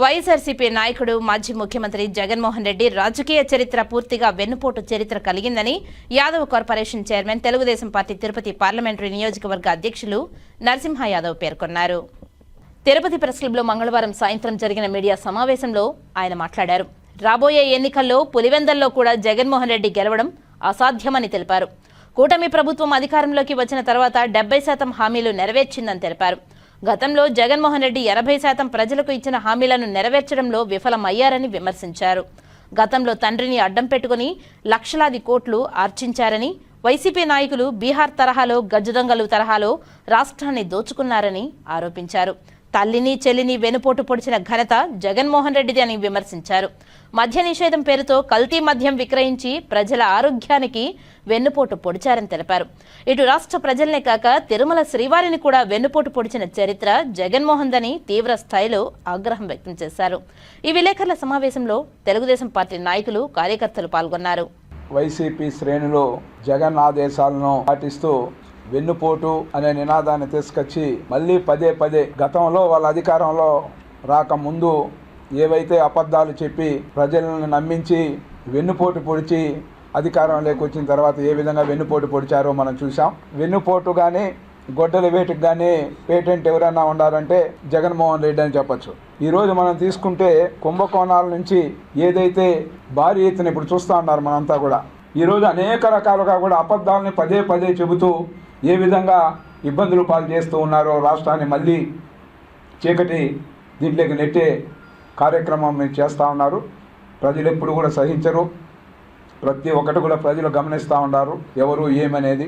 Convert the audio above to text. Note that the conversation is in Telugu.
వైఎస్ఆర్సీపీ నాయకుడు మాజీ ముఖ్యమంత్రి జగన్మోహన్ రెడ్డి రాజకీయ చరిత్ర పూర్తిగా వెన్నుపోటు చరిత్ర కలిగిందని Yadav corporation chairman Telugu Desam party Tirupati parliamentary నియోజకవర్గ అధ్యక్షులు నరసింహ యాదవ్ పేర్కొన్నారు. తిరుపతి ప్రెస్ క్లబ్లో మంగళవారం సాయంత్రం జరిగిన మీడియా సమావేశంలో ఆయన మాట్లాడారు. రాబోయే ఎన్నికల్లో పులివెందల్లో కూడా జగన్మోహన్ రెడ్డి గెలవడం అసాధ్యమని తెలిపారు. కూటమి ప్రభుత్వం అధికారంలోకి వచ్చిన తర్వాత డెబ్బై శాతం హామీలు నెరవేర్చిందని తెలిపారు. గతంలో జగన్మోహన్ రెడ్డి ఎనభై శాతం ప్రజలకు ఇచ్చిన హామీలను నెరవేర్చడంలో విఫలమయ్యారని విమర్శించారు. గతంలో తండ్రిని అడ్డం పెట్టుకుని లక్షలాది కోట్లు ఆర్జించారని వైసీపీ నాయకులు బీహార్ తరహాలో గజ్జదొంగలు తరహాలో రాష్ట్రాన్ని దోచుకున్నారని ఆరోపించారు. తల్లిని చెల్లిని వెనుపోటు పొడిచిన ఘనత జగన్మోహన్ రెడ్డిది అని విమర్శించారు. మద్య నిషేధం పేరుతో కల్తీ మద్యం విక్రయించి ప్రజల ఆరోగ్యానికి వెన్నుపోటు పొడిచారని తెలిపారు. ఇటు రాష్ట్ర ప్రజలనే కాక తిరుమల శ్రీవారిని కూడా వెన్నుపోటు పొడిచిన చరిత్ర జగన్మోహన్ దని తీవ్ర స్థాయిలో ఆగ్రహం వ్యక్తం చేశారు. ఈ విలేకరుల సమావేశంలో తెలుగుదేశం పార్టీ నాయకులు కార్యకర్తలు పాల్గొన్నారు. వైసీపీ శ్రేణిలో జగన్ ఆదేశాలను పాటిస్తూ వెన్నుపోటు అనే నినాదాన్ని తీసుకొచ్చి మళ్ళీ పదే పదే గతంలో వాళ్ళ అధికారంలో రాకముందు ఏవైతే అబద్ధాలు చెప్పి ప్రజలను నమ్మించి వెన్నుపోటు పొడిచి అధికారంలోకి వచ్చిన తర్వాత ఏ విధంగా వెన్నుపోటు పొడిచారో మనం చూసాం వెన్నుపోటు కానీ గొడ్డల వేటుకు కానీ పేటెంట్ ఎవరైనా ఉండారంటే జగన్మోహన్ రెడ్డి అని చెప్పొచ్చు. ఈరోజు మనం తీసుకుంటే కుంభకోణాల నుంచి ఏదైతే భారీ ఎత్తున ఇప్పుడు చూస్తూ ఉన్నారు మనంతా కూడా. ఈరోజు అనేక రకాలుగా కూడా అబద్ధాలని పదే పదే చెబుతూ ఏ విధంగా ఇబ్బందులు పాలు చేస్తూ ఉన్నారో రాష్ట్రాన్ని మళ్ళీ చీకటి దీంట్లోకి నెట్టే కార్యక్రమం మీరు చేస్తూ ఉన్నారు. ప్రజలు ఎప్పుడు కూడా సహించరు. ప్రతి ఒక్కటి కూడా ప్రజలు గమనిస్తూ ఉన్నారు. ఎవరు ఏమనేది